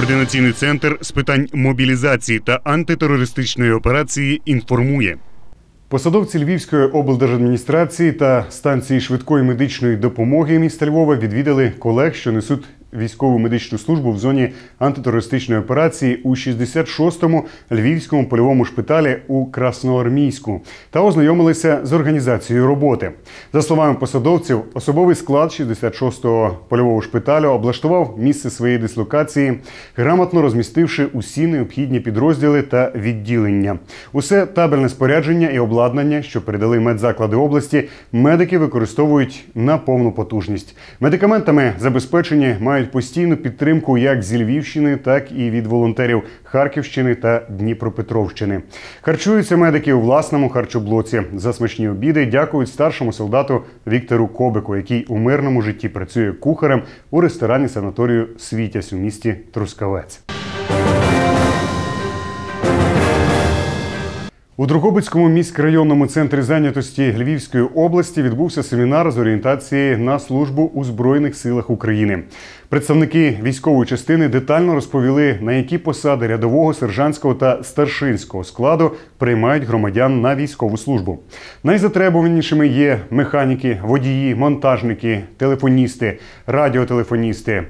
Координаційний центр з питань мобілізації та антитерористичної операції інформує. Посадовці Львівської облдержадміністрації та станції швидкої медичної допомоги міста Львова відвідали колег, що несуть військову медичну службу в зоні антитерористичної операції у 66-му львівському польовому шпиталі у Красноармійську та ознайомилися з організацією роботи. За словами посадовців, особовий склад 66-го польового шпиталю облаштував місце своєї дислокації, грамотно розмістивши усі необхідні підрозділи та відділення. Усе табельне спорядження і обладнання, що передали медзаклади області, медики використовують на повну потужність. Медикаментами забезпечені мають постійну підтримку як зі Львівщини, так і від волонтерів Харківщини та Дніпропетровщини. Харчуються медики у власному харчоблоці. За смачні обіди дякують старшому солдату Віктору Кобику, який у мирному житті працює кухарем у ресторані санаторію Світязь у місті Трускавець. У Другобицькому міськрайонному центрі зайнятості Львівської області відбувся семінар з орієнтації на службу у Збройних силах України. Представники військової частини детально розповіли, на які посади рядового, сержантського та старшинського складу приймають громадян на військову службу. Найзатребуванішими є механіки, водії, монтажники, телефоністи, радіотелефоністи.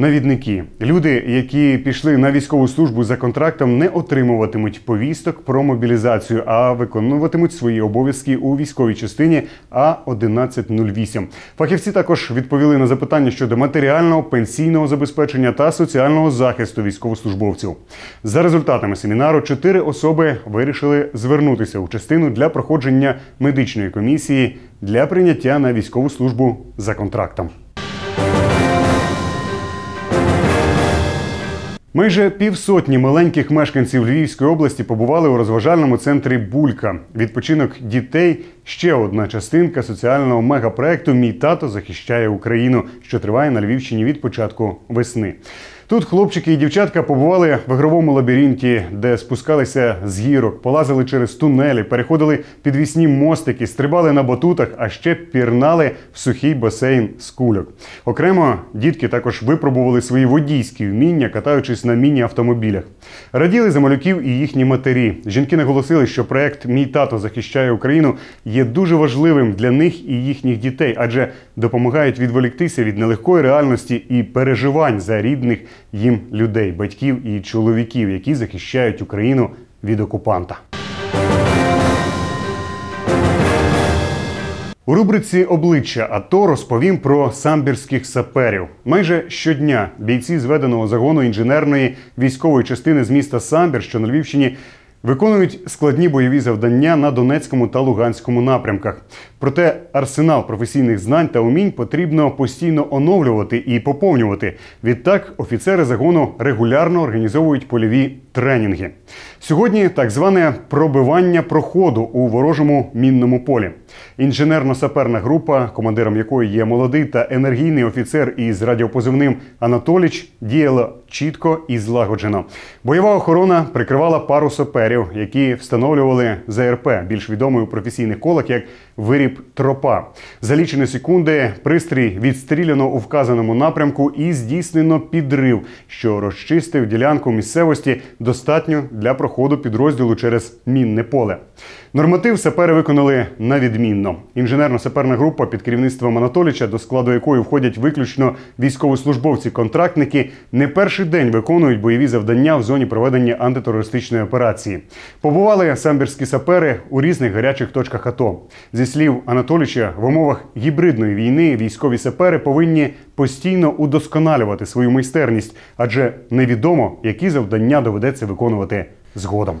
Навідники, люди, які пішли на військову службу за контрактом, не отримуватимуть повісток про мобілізацію, а виконуватимуть свої обов'язки у військовій частині А 1108 Фахівці також відповіли на запитання щодо матеріального, пенсійного забезпечення та соціального захисту військовослужбовців. За результатами семінару чотири особи вирішили звернутися у частину для проходження медичної комісії для прийняття на військову службу за контрактом. Майже півсотні маленьких мешканців Львівської області побували у розважальному центрі Булька. Відпочинок дітей ще одна частинка соціального мегапроекту Мій тато захищає Україну, що триває на Львівщині від початку весни. Тут хлопчики і дівчатка побували в ігровому лабіринті, де спускалися з гірок, полазили через тунелі, переходили підвісні мостики, стрибали на батутах, а ще пірнали в сухий басейн з кульок. Окремо дітки також випробували свої водійські вміння, катаючись на міні-автомобілях. Раділи за малюків і їхні матері. Жінки наголосили, що проект Мій тато захищає Україну є дуже важливим для них і їхніх дітей, адже допомагають відволіктися від нелегкої реальності і переживань за рідних їм людей, батьків і чоловіків, які захищають Україну від окупанта. У рубриці обличчя АТО розповім про самбірських саперів. Майже щодня бійці зведеного загону інженерної військової частини з міста Самбір, що на Львівщині, виконують складні бойові завдання на Донецькому та Луганському напрямках. Проте арсенал професійних знань та умінь потрібно постійно оновлювати і поповнювати. Відтак офіцери загону регулярно організовують польові тренінги. Сьогодні так зване пробивання проходу у ворожому мінному полі. Інженерно-саперна група, командиром якої є молодий та енергійний офіцер із радіопозивним Анатоліч, діяла чітко і злагоджено. Бойова охорона прикривала пару саперів, які встановлювали ЗРП, більш відомий у професійних колах як виріб тропа. За лічені секунди пристрій відстріляно у вказаному напрямку і здійснено підрив, що розчистив ділянку місцевості достатньо для проходу підрозділу через мінне поле. Норматив сапери виконали на відмінно. Інженерно-саперна група під керівництвом Анатоліча, до складу якої входять виключно військовослужбовці-контрактники, не перший день виконують бойові завдання в зоні проведення антитерористичної операції. Побували самбірські сапери у різних гарячих точках АТО. Зі слів Анатоліча, в умовах гібридної війни військові сапери повинні постійно удосконалювати свою майстерність, адже невідомо, які завдання доведеться виконувати згодом.